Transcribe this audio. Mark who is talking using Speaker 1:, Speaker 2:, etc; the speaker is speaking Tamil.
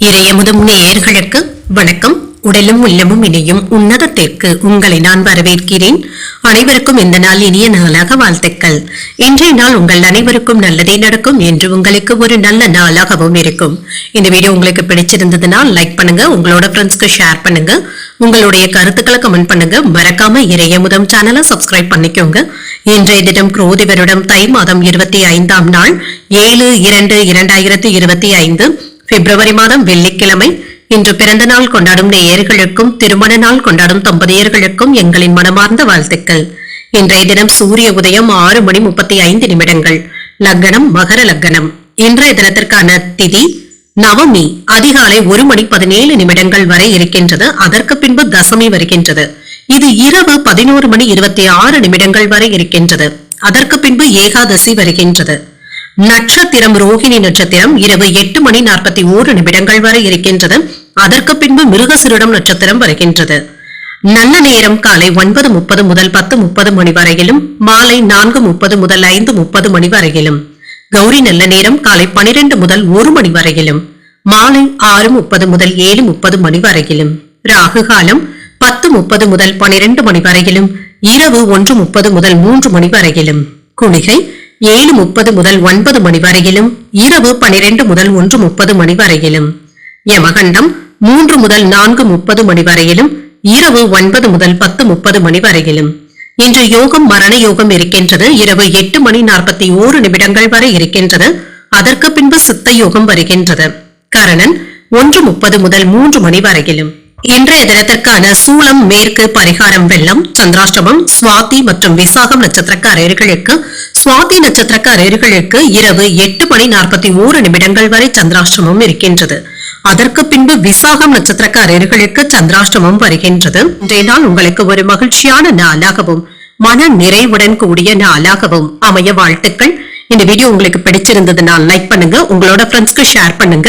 Speaker 1: இறையமுதும் நேயர்களுக்கு வணக்கம். உடலும் உள்ளமும் இணையும் உன்னதத்திற்கு உங்களை நான் வரவேற்கிறேன். அனைவருக்கும் இந்த நாள் இனிய நாளாக வாழ்த்துக்கள். இன்றைய நாள் உங்கள் அனைவருக்கும் நல்லதே நடக்கும் என்று உங்களுக்கு ஒரு நல்ல நாளாகவும் இருக்கும். இந்த வீடியோ உங்களுக்கு பிடிச்சிருந்ததுன்னா லைக் பண்ணுங்க உங்களோட ஃப்ரெண்ட்ஸ்க்கு ஷேர் பண்ணுங்க. உங்களுடைய கருத்துக்களை கமெண்ட் பண்ணுங்க. மறக்காம இறையமுதம் சேனலை சப்ஸ்கிரைப் பண்ணிக்கோங்க. இன்றைய தினம் குரோதி வருடம் தை மாதம் இருபத்தி ஐந்தாம் நாள். ஏழு இரண்டு இரண்டாயிரத்தி இருபத்தி ஐந்து. பிப்ரவரி மாதம் வெள்ளிக்கிழமை. இன்று பிறந்த நாள் கொண்டாடும் நேயர்களுக்கும் திருமண நாள் கொண்டாடும் தம்பதியர்களுக்கும் எங்களின் மனமார்ந்த வாழ்த்துக்கள். இன்றைய தினம் சூரிய உதயம் ஆறு மணி முப்பத்தி ஐந்து நிமிடங்கள். லக்னம் மகர லக்னம். இன்றைய தினத்திற்கான திதி நவமி. அதிகாலை ஒரு மணி பதினேழு நிமிடங்கள் வரை இருக்கின்றது. அதற்கு பின்பு தசமி வருகின்றது. இது இரவு பதினோரு மணி இருபத்தி ஆறு நிமிடங்கள் வரை இருக்கின்றது. அதற்கு பின்பு ஏகாதசி வருகின்றது. நட்சத்திரம் ரோஹிணி நட்சத்திரம் இரவு எட்டு மணி நாற்பத்தி ஓரு நிமிடங்கள் வரை இருக்கின்றது. அதற்கு பின்பு மிருகசிருடம் நட்சத்திரம் வருகின்றது. நல்ல நேரம் காலை ஒன்பது முப்பது முதல் பத்து முப்பது மணி வரையிலும் மாலை நான்கு முப்பது முதல் ஐந்து முப்பது மணி வரையிலும். கௌரி நல்ல நேரம் காலை பனிரெண்டு முதல் ஒரு மணி வரையிலும் மாலை ஆறு முப்பது முதல் ஏழு முப்பது மணி வரையிலும். ராகு காலம் பத்து முப்பது முதல் பனிரெண்டு மணி வரையிலும் இரவு ஒன்று முப்பது முதல் மூன்று மணி வரையிலும். குளிகை ஏழு முப்பது முதல் ஒன்பது மணி வரையிலும் இரவு பனிரெண்டு முதல் ஒன்று முப்பது மணி வரையிலும். யமகண்டம் மூன்று முதல் நான்கு முப்பது மணி வரையிலும் இரவு ஒன்பது முதல் பத்து முப்பது மணி வரையிலும். இன்று யோகம் மரண யோகம் இருக்கின்றது. இரவு எட்டு மணி நாற்பத்தி ஓரு நிமிடங்கள் வரை இருக்கின்றது. அதற்கு பின்பு சித்த யோகம் வருகின்றது. கரணன் ஒன்று முப்பது முதல் மூன்று மணி வரையிலும். இன்றைய தினத்திற்கான சூளம் மேற்கு பரிகாரம் வெள்ளம் சந்திராஷ்டமம் சுவாதி மற்றும் விசாகம் நட்சத்திரக்காரர்களுக்கு சுவாதி நட்சத்திரக்காரர்களுக்கு இரவு எட்டு மணி நாற்பத்தி ஓரு நிமிடங்கள் வரை சந்திராஷ்டமம் இருக்கின்றது. அதற்கு பின்பு விசாகம் நட்சத்திரக்காரர்களுக்கு சந்திராஷ்டமம் வருகின்றது. இன்றைய நாள் உங்களுக்கு ஒரு மகிழ்ச்சியான நாளாகவும் மன நிறைவுடன் கூடிய நாளாகவும் அமைய வாழ்த்துக்கள். இந்த வீடியோ உங்களுக்கு பிடிச்சிருந்ததுனால் லைக் பண்ணுங்க உங்களோட ஃப்ரெண்ட்ஸ்க்கு ஷேர் பண்ணுங்க.